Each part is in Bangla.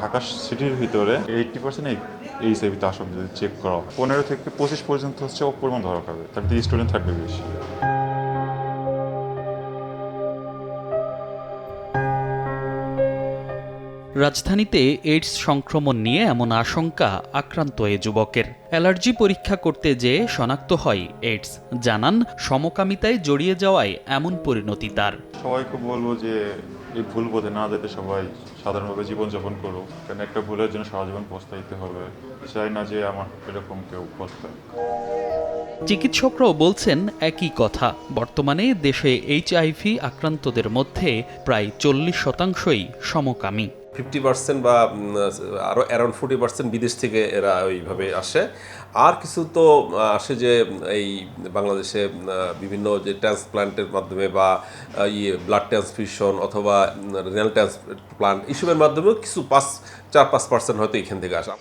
ঢাকা সিটির ভিতরে এইটটি পার্সেন্ট এই সেভিতে আসবে যদি চেক করা। পনেরো থেকে পঁচিশ পর্যন্ত হচ্ছে পরিমাণ ধরা হবে তার স্টুডেন্ট থাকবে বেশি রাজধানীতে এইডস সংক্রমণ নিয়ে এমন আশঙ্কা আক্রান্ত এ যুবকের। অ্যালার্জি পরীক্ষা করতে যেয়ে শনাক্ত হয় এইডস জানান সমকামিতায় জড়িয়ে যাওয়ায় এমন পরিণতি তার। সবাইকে বলব যে এই ভুল পথে না যেতে সবাই সাধারণভাবে জীবনযাপন করুক। কারণ একটা ভুলের জন্য সারা জীবন পস্তাইতে হবে। চাই না যে আমার এরকম কেউ পস্তায় চিকিৎসকরাও বলছেন একই কথা। বর্তমানে দেশে এইচআইভি আক্রান্তদের মধ্যে প্রায় চল্লিশ শতাংশই সমকামী। ফিফটি পার্সেন্ট বা আরও অ্যারাউন্ড ফোর্টি পার্সেন্ট বিদেশ থেকে এরা ওইভাবে আসে। আর কিছু তো আসে যে, এই বাংলাদেশে বিভিন্ন যে ট্রান্সপ্লান্টের মাধ্যমে বা ইয়ে ব্লাড ট্রান্সফিউশন অথবা রেনাল ট্রান্সপ্লান্ট এইসবের মাধ্যমেও কিছু পাঁচ, চার, পাঁচ পার্সেন্ট হয়তো এখান থেকে আসা।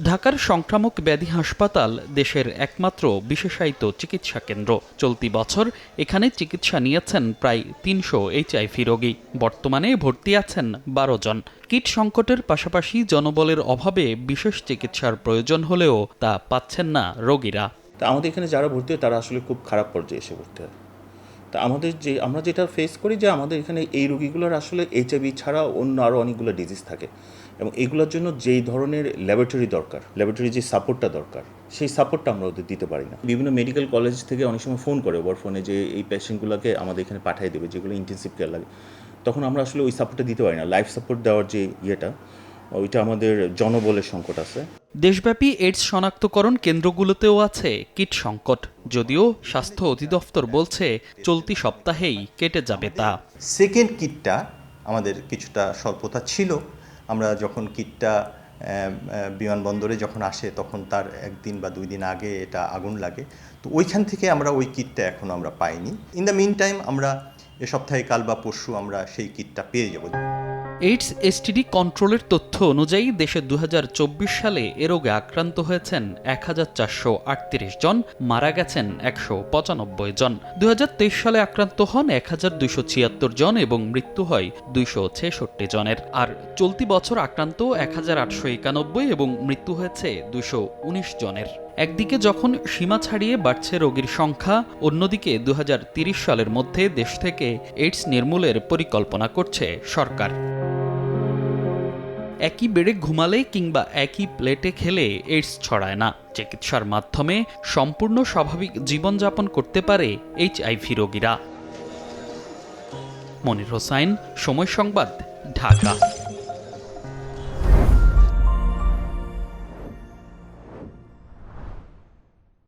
ঢাকার সংক্রামক ব্যাধি হাসপাতাল দেশের একমাত্র বিশেষায়িত চিকিৎসা কেন্দ্র। চলতি বছর এখানে চিকিৎসা নিয়েছেন প্রায় তিনশো এইচআইভি রোগী। বর্তমানে ভর্তি আছেন বারো জন। কিট সংকটের পাশাপাশি জনবলের অভাবে বিশেষ চিকিৎসার প্রয়োজন হলেও তা পাচ্ছেন না রোগীরা। আমাদের এখানে যারা ভর্তি হয়, তারা আসলে খুব খারাপ পর্যায়ে এসে ভর্তি হয়। তা আমাদের যে, আমরা যেটা ফেস করি যে আমাদের এখানে এই রোগীগুলোর আসলে এইচআইভি ছাড়া অন্য আরও অনেকগুলো ডিজিজ থাকে। এবং এগুলোর জন্য যেই ধরনের ল্যাবরেটরি দরকার ল্যাবরেটরি যে সাপোর্টটা দরকার, সেই সাপোর্টটা আমরা ওদের দিতে পারি না। বিভিন্ন মেডিকেল কলেজ থেকে অনেক সময় ফোন করে ওর ফোনে যে, এই পেশেন্টগুলোকে আমাদের এখানে পাঠিয়ে দেবে, যেগুলো ইন্টেন্সিভ কেয়ার লাগে। তখন আমরা আসলে ওই সাপোর্টটা দিতে পারি না। লাইফ সাপোর্ট দেওয়ার যে ইয়েটা ওইটা আমাদের জনবলের সংকট আছে। দেশব্যাপী এইডস শনাক্তকরণ কেন্দ্রগুলোতেও আছে কিট সংকট। যদিও স্বাস্থ্য অধিদপ্তর বলছে চলতি সপ্তাহেই কেটে যাবে তা। সেকেন্ড কিটটা আমাদের কিছুটা স্বল্পতা ছিল। আমরা যখন কিটটা বিমানবন্দরে যখন আসে তখন তার একদিন বা দুই দিন আগে এটা আগুন লাগে। তো ওইখান থেকে আমরা ওই কিটটা এখন আমরা পাইনি। ইন দ্য মিন টাইম আমরা এ সপ্তাহে কাল বা পরশু আমরা সেই কিটটা পেয়ে যাব। এইডস এসটিডি কন্ট্রোলের তথ্য অনুযায়ী দেশে দু হাজার চব্বিশ সালে এ রোগে আক্রান্ত হয়েছেন এক হাজার চারশো আটত্রিশ জন, মারা গেছেন একশো পঁচানব্বই জন। দুহাজার তেইশ সালে আক্রান্ত হন এক হাজার দুইশো ছিয়াত্তর জন এবং মৃত্যু হয় দুইশো ছেষট্টি জনের। আর চলতি বছর আক্রান্ত এক হাজার আটশো একানব্বই এবং মৃত্যু হয়েছে দুশো জনের। একদিকে যখন সীমা ছাড়িয়ে বাড়ছে রোগীর সংখ্যা, অন্যদিকে দু সালের মধ্যে দেশ থেকে এইডস নির্মূলের পরিকল্পনা করছে সরকার। একই বেডে ঘুমালে কিংবা একই প্লেটে খেলে এইডস ছড়ায় না। চিকিৎসার মাধ্যমে সম্পূর্ণ স্বাভাবিক জীবনযাপন করতে পারে এইচআইভি রোগীরা। মনির হোসাইন, সময় সংবাদ, ঢাকা।